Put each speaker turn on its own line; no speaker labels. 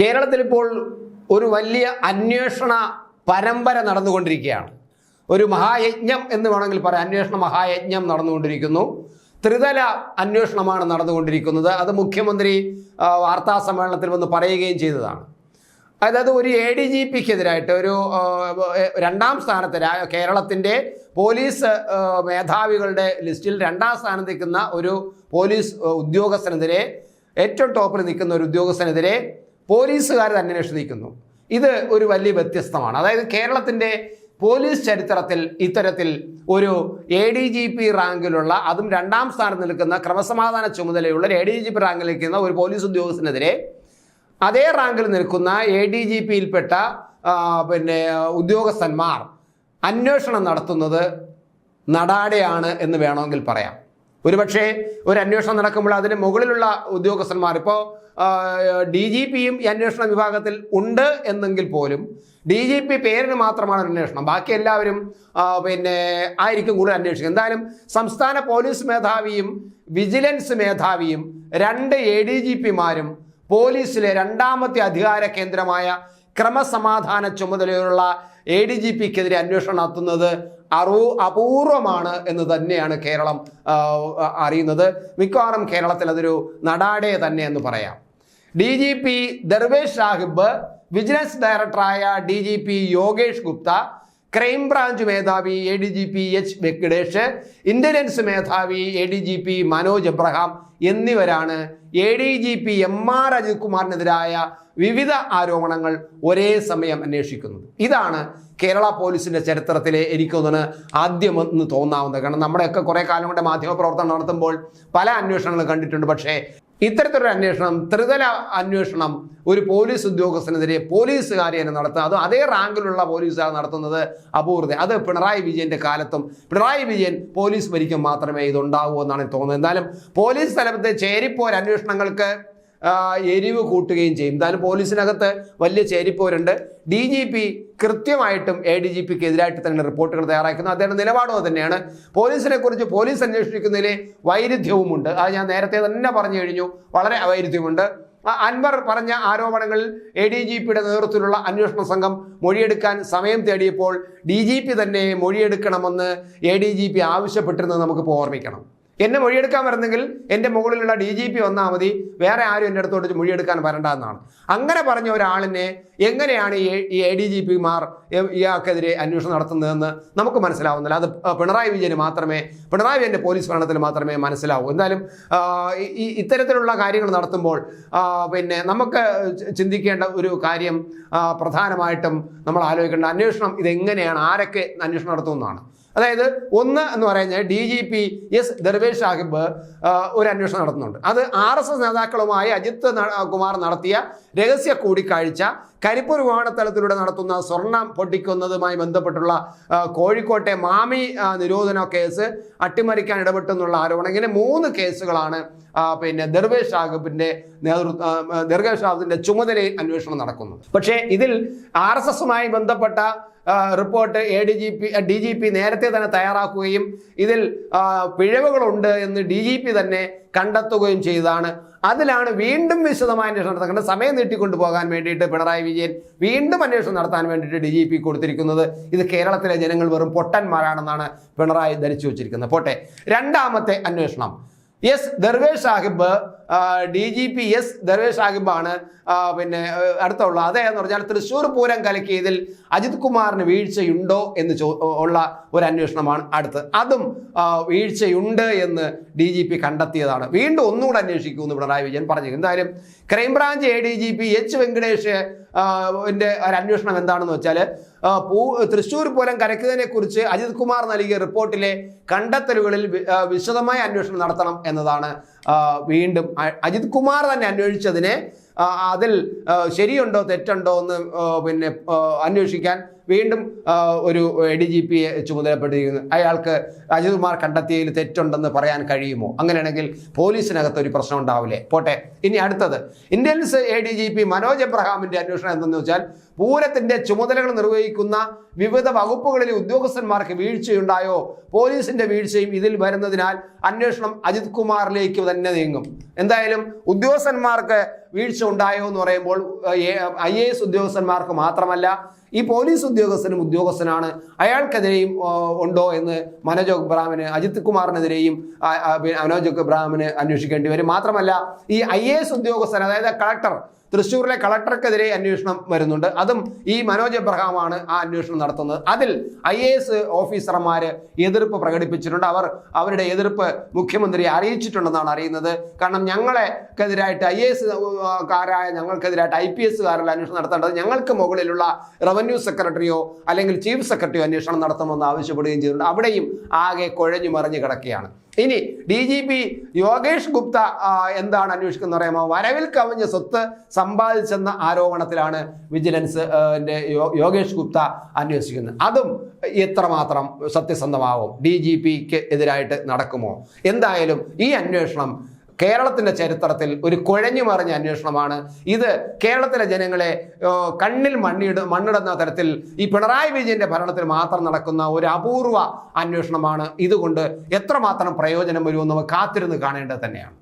കേരളത്തിൽ ഇപ്പോൾ ഒരു വലിയ അന്വേഷണ പരമ്പര നടന്നുകൊണ്ടിരിക്കുകയാണ്. ഒരു മഹായജ്ഞം എന്ന് വേണമെങ്കിൽ പറയാം. അന്വേഷണ മഹായജ്ഞം നടന്നുകൊണ്ടിരിക്കുന്നു. ത്രിതല അന്വേഷണമാണ് നടന്നുകൊണ്ടിരിക്കുന്നത്. അത് മുഖ്യമന്ത്രി വാർത്താ സമ്മേളനത്തിൽ വന്ന് പറയുകയും ചെയ്തതാണ്. അതായത് ഒരു എ ഡി ജി പിക്കെതിരായിട്ട് ഒരു രണ്ടാം സ്ഥാനത്ത് കേരളത്തിന്റെ പോലീസ് മേധാവികളുടെ ലിസ്റ്റിൽ രണ്ടാം സ്ഥാനത്ത് നിൽക്കുന്ന ഒരു പോലീസ് ഉദ്യോഗസ്ഥനെതിരെ ഏറ്റവും ടോപ്പിൽ നിൽക്കുന്ന ഒരു ഉദ്യോഗസ്ഥനെതിരെ പോലീസുകാർ തന്നെ ഇത് ഒരു വലിയ വ്യത്യസ്തമാണ്. അതായത് കേരളത്തിന്റെ പോലീസ് ചരിത്രത്തിൽ ഇത്തരത്തിൽ ഒരു എ ഡി ജി പി റാങ്കിലുള്ള അതും രണ്ടാം സ്ഥാനത്ത് നിൽക്കുന്ന ക്രമസമാധാന ചുമതലയുള്ള എ ഡി ജി പി റാങ്കിൽ നിൽക്കുന്ന ഒരു പോലീസ് ഉദ്യോഗസ്ഥനെതിരെ അതേ റാങ്കിൽ നിൽക്കുന്ന എ ഡി ജി പിയിൽപ്പെട്ട പിന്നെ ഉദ്യോഗസ്ഥന്മാർ അന്വേഷണം നടത്തുന്നത് നടാടെയാണ് എന്ന് വേണമെങ്കിൽ പറയാം. ഒരുപക്ഷെ ഒരു അന്വേഷണം നടക്കുമ്പോൾ അതിന് മുകളിലുള്ള ഉദ്യോഗസ്ഥന്മാർ ഇപ്പോൾ ഡി ജി പിയും ഈ അന്വേഷണ വിഭാഗത്തിൽ ഉണ്ട് എന്നെങ്കിൽ പോലും ഡി ജി പി പേരിന് മാത്രമാണ് അന്വേഷണം. ബാക്കി എല്ലാവരും പിന്നെ ആയിരിക്കും കൂടുതൽ അന്വേഷിക്കുക. എന്തായാലും സംസ്ഥാന പോലീസ് മേധാവിയും വിജിലൻസ് മേധാവിയും രണ്ട് എ ഡി ജി പിമാരും പോലീസിലെ രണ്ടാമത്തെ അധികാര കേന്ദ്രമായ ക്രമസമാധാന ചുമതലയുള്ള എ ഡി ജി പിക്കെതിരെ അന്വേഷണം നടത്തുന്നത് അറൂ അപൂർവമാണ് എന്ന് തന്നെയാണ് കേരളം അറിയുന്നത്. മിക്കവാറും കേരളത്തിൽ അതൊരു നടാടെ തന്നെ എന്ന് പറയാം. D G P Darvesh Sahib vigilance ഡയറക്ടറായ D G P Yogesh Gupta crime branch മേധാവി A D G P H Venkatesh intelligence മേധാവി A D G P Manoj Abraham എന്നിവരാണ് A D G P M R Ajith കുമാറിനെതിരായ വിവിധ ആരോപണങ്ങൾ ഒരേ സമയം അന്വേഷിക്കുന്നത്. ഇതാണ് കേരള പോലീസിന്റെ ചരിത്രത്തിലെ എനിക്കൊന്നിന് ആദ്യമെന്ന് തോന്നാവുന്നത്. കാരണം നമ്മുടെയൊക്കെ കുറേ കാലം കൊണ്ട് മാധ്യമപ്രവർത്തനം നടത്തുമ്പോൾ പല അന്വേഷണങ്ങളും കണ്ടിട്ടുണ്ട്. പക്ഷേ ഇത്തരത്തിലൊരു അന്വേഷണം ത്രിതല അന്വേഷണം ഒരു പോലീസ് ഉദ്യോഗസ്ഥനെതിരെ പോലീസുകാരെ തന്നെ നടത്തുക അതും അതേ റാങ്കിലുള്ള പോലീസുകാർ നടത്തുന്നത് അപൂർവത അത് പിണറായി വിജയന്റെ കാലത്തും പിണറായി വിജയൻ പോലീസ് ഭരിക്കും മാത്രമേ ഇതുണ്ടാവൂ എന്നാണ് തോന്നുന്നത്. എന്തായാലും പോലീസ് തലത്തെ ആ, എരിവ് കൂട്ടുകയും ചെയ്യും. എന്തായാലും പോലീസിനകത്ത് വലിയ ചേരിപ്പോരുണ്ട്. ഡി ജി പി കൃത്യമായിട്ടും എ ഡി ജി പിക്ക് എതിരായിട്ട് തന്നെ റിപ്പോർട്ടുകൾ തയ്യാറാക്കുന്നു. അദ്ദേഹം നിലപാടും തന്നെയാണ്. പോലീസിനെ കുറിച്ച് പോലീസ് അന്വേഷിക്കുന്നതിൽ വൈരുദ്ധ്യവുമുണ്ട്. അത് ഞാൻ നേരത്തെ തന്നെ പറഞ്ഞു കഴിഞ്ഞു. വളരെ വൈരുദ്ധ്യമുണ്ട്. അൻവർ പറഞ്ഞ ആരോപണങ്ങളിൽ എ ഡി ജി പിയുടെ നേതൃത്വത്തിലുള്ള അന്വേഷണ സംഘം മൊഴിയെടുക്കാൻ സമയം തേടിയപ്പോൾ ഡി ജി പി തന്നെ മൊഴിയെടുക്കണമെന്ന് എ ഡി ജി പി ആവശ്യപ്പെട്ടിരുന്നത് നമുക്കിപ്പോൾ ഓർമ്മിക്കണം. എന്നെ മൊഴിയെടുക്കാൻ വരുന്നെങ്കിൽ എന്റെ മുകളിലുള്ള ഡി ജി പി വന്നാൽ മതി. വേറെ ആരും എന്റെ അടുത്തോട്ട് മൊഴിയെടുക്കാൻ വരണ്ട എന്നാണ് അങ്ങനെ പറഞ്ഞ ഒരാളിനെ എങ്ങനെയാണ് ഈ എ ഡി ജി പിമാർ ഇയാൾക്കെതിരെ അന്വേഷണം നടത്തുന്നതെന്ന് നമുക്ക് മനസ്സിലാവുന്നില്ല. അത് പിണറായി വിജയന് മാത്രമേ പിണറായി വിജയന്റെ പോലീസ് ഭരണത്തിൽ മാത്രമേ മനസ്സിലാവൂ. എന്തായാലും ഈ ഇത്തരത്തിലുള്ള കാര്യങ്ങൾ നടത്തുമ്പോൾ പിന്നെ നമുക്ക് ചിന്തിക്കേണ്ട ഒരു കാര്യം പ്രധാനമായിട്ടും നമ്മൾ ആലോചിക്കേണ്ട അന്വേഷണം ഇതെങ്ങനെയാണ് ആരൊക്കെ അന്വേഷണം നടത്തുമെന്നാണ്. അതായത് ഒന്ന് എന്ന് പറയുന്നത് D G P S Darvesh Sahib ഒരു അന്വേഷണം നടത്തുന്നുണ്ട്. അത് ആർ എസ് എസ് നേതാക്കളുമായി അജിത് കുമാർ നടത്തിയ രഹസ്യ കൂടിക്കാഴ്ച കരിപ്പൂർ വിമാനത്തലത്തിലൂടെ നടത്തുന്ന സ്വർണം പൊട്ടിക്കുന്നതുമായി ബന്ധപ്പെട്ടുള്ള കോഴിക്കോട്ടെ മാമി നിരോധന കേസ് അട്ടിമറിക്കാൻ ഇടപെട്ടെന്നുള്ള ആരോപണം. ഇങ്ങനെ മൂന്ന് കേസുകളാണ് പിന്നെ ദർവേഷ് സാഹിബിന്റെ നേതൃത്വ ദർവേഷ് സാഹിബിന്റെ ചുമതലയിൽ അന്വേഷണം നടക്കുന്നത്. പക്ഷേ ഇതിൽ ആർ എസ് എസുമായി ബന്ധപ്പെട്ട report A D G P D G P നേരത്തെ തന്നെ തയ്യാറാക്കുകയും ഇതിൽ പിഴവുകളുണ്ട് എന്ന് ഡി ജി പി തന്നെ കണ്ടെത്തുകയും ചെയ്തതാണ്. അതിലാണ് വീണ്ടും വിശദമായ അന്വേഷണം നടത്തേണ്ടത് സമയം നീട്ടിക്കൊണ്ടു പോകാൻ വേണ്ടിയിട്ട് പിണറായി വിജയൻ വീണ്ടും അന്വേഷണം നടത്താൻ വേണ്ടിയിട്ട് ഡി ജി പി കൊടുത്തിരിക്കുന്നത് ഇത് കേരളത്തിലെ ജനങ്ങൾ വെറും പൊട്ടന്മാരാണെന്നാണ് പിണറായി ധരിച്ചു വച്ചിരിക്കുന്നത്. പോട്ടെ. രണ്ടാമത്തെ അന്വേഷണം. S. Darvesh Sahib D G P S Darvesh സാഹിബാണ് പിന്നെ അടുത്തുള്ള അതേന്ന് പറഞ്ഞാൽ തൃശ്ശൂർ പൂരം കലക്കിയതിൽ അജിത് കുമാറിന് വീഴ്ചയുണ്ടോ എന്ന് ചോ ഉള്ള ഒരു അന്വേഷണമാണ് അടുത്ത്. അതും വീഴ്ചയുണ്ട് എന്ന് ഡി ജി പി കണ്ടെത്തിയതാണ്. വീണ്ടും ഒന്നുകൂടെ അന്വേഷിക്കുമെന്ന് പിണറായി വിജയൻ പറഞ്ഞു. എന്തായാലും crime branch A D G P H Venkatesh എന്റെ ഒരു അന്വേഷണം എന്താണെന്ന് വെച്ചാൽ പൂ തൃശ്ശൂർ പൂരം കരക്കുന്നതിനെ കുറിച്ച് അജിത് കുമാർ നൽകിയ റിപ്പോർട്ടിലെ കണ്ടെത്തലുകളിൽ വിശദമായ അന്വേഷണം നടത്തണം എന്നതാണ് വീണ്ടും അജിത് കുമാർ തന്നെ അന്വേഷിച്ചതിനെ അതിൽ ശരിയുണ്ടോ തെറ്റുണ്ടോ എന്ന് പിന്നെ അന്വേഷിക്കാൻ വീണ്ടും ഒരു എ ഡി ജി പിയെ ചുമതലപ്പെട്ടിരിക്കുന്നു. അയാൾക്ക് അജിത് കുമാർ കണ്ടെത്തിയതിൽ തെറ്റുണ്ടെന്ന് പറയാൻ കഴിയുമോ? അങ്ങനെയാണെങ്കിൽ പോലീസിനകത്ത് ഒരു പ്രശ്നം ഉണ്ടാവില്ലേ? പോട്ടെ. ഇനി അടുത്തത്. Indians A D G P Manoj എബ്രഹാമിന്റെ അന്വേഷണം എന്തെന്ന് വെച്ചാൽ പൂരത്തിന്റെ ചുമതലകൾ നിർവഹിക്കുന്ന വിവിധ വകുപ്പുകളിലെ ഉദ്യോഗസ്ഥന്മാർക്ക് വീഴ്ചയുണ്ടായോ? പോലീസിന്റെ വീഴ്ചയും ഇതിൽ വരുന്നതിനാൽ അന്വേഷണം അജിത് കുമാറിലേക്ക് തന്നെ നീങ്ങും. എന്തായാലും ഉദ്യോഗസ്ഥന്മാർക്ക് വീഴ്ച ഉണ്ടായോ എന്ന് പറയുമ്പോൾ ഐ എ എസ് ഉദ്യോഗസ്ഥന്മാർക്ക് മാത്രമല്ല ഈ പോലീസ് ഉദ്യോഗസ്ഥനും ഉദ്യോഗസ്ഥനാണ് അയാൾക്കെതിരെയും ഉണ്ടോ എന്ന് മനോജ് എബ്രാമിന് അജിത് കുമാറിനെതിരെയും മനോജ് എബ്രാമിന് അന്വേഷിക്കേണ്ടി വരും. മാത്രമല്ല ഈ ഐ എ എസ് ഉദ്യോഗസ്ഥൻ അതായത് കളക്ടർ തൃശ്ശൂരിലെ കളക്ടർക്കെതിരെ അന്വേഷണം വരുന്നുണ്ട്. അതും ഈ മനോജ് എബ്രഹാമാണ് ആ അന്വേഷണം നടത്തുന്നത്. അതിൽ ഐ എ എസ് ഓഫീസർമാർ എതിർപ്പ് പ്രകടിപ്പിച്ചിട്ടുണ്ട്. അവർ അവരുടെ എതിർപ്പ് മുഖ്യമന്ത്രിയെ അറിയിച്ചിട്ടുണ്ടെന്നാണ് അറിയുന്നത്. കാരണം ഞങ്ങളെക്കെതിരായിട്ട് ഐ എ എസ് കാരായ ഞങ്ങൾക്കെതിരായിട്ട് ഐ പി എസ്സുകാരല്ല അന്വേഷണം നടത്തേണ്ടത്. ഞങ്ങൾക്ക് മുകളിലുള്ള റവന്യൂ സെക്രട്ടറിയോ അല്ലെങ്കിൽ ചീഫ് സെക്രട്ടറിയോ അന്വേഷണം നടത്തണമെന്ന് ആവശ്യപ്പെടുകയും ചെയ്തിട്ടുണ്ട്. അവിടെയും ആകെ കുഴഞ്ഞു മറിഞ്ഞു കിടക്കുകയാണ്. ഇനി D G P Yogesh Gupta എന്താണ് അന്വേഷിക്കുന്നത് അറിയാമോ? വരവിൽ കവിഞ്ഞ സ്വത്ത് സമ്പാദിച്ചെന്ന ആരോപണത്തിലാണ് വിജിലൻസ് യോഗേഷ് ഗുപ്ത അന്വേഷിക്കുന്നത്. അതും എത്രമാത്രം സത്യസന്ധമാവും. ഡി ജി പിക്ക് എതിരായിട്ട് നടക്കുമോ? എന്തായാലും ഈ അന്വേഷണം കേരളത്തിന്റെ ചരിത്രത്തിൽ ഒരു കുഴഞ്ഞു മറിഞ്ഞ അന്വേഷണമാണ്. ഇത് കേരളത്തിലെ ജനങ്ങളെ കണ്ണിൽ മണ്ണിട മണ്ണിടുന്ന തരത്തിൽ ഈ പിണറായി വിജയന്റെ ഭരണത്തിൽ മാത്രം നടക്കുന്ന ഒരു അപൂർവ അന്വേഷണമാണ്. ഇതുകൊണ്ട് എത്രമാത്രം പ്രയോജനം വരുമെന്ന് നമുക്ക് കാത്തിരുന്ന് കാണേണ്ടത് തന്നെയാണ്.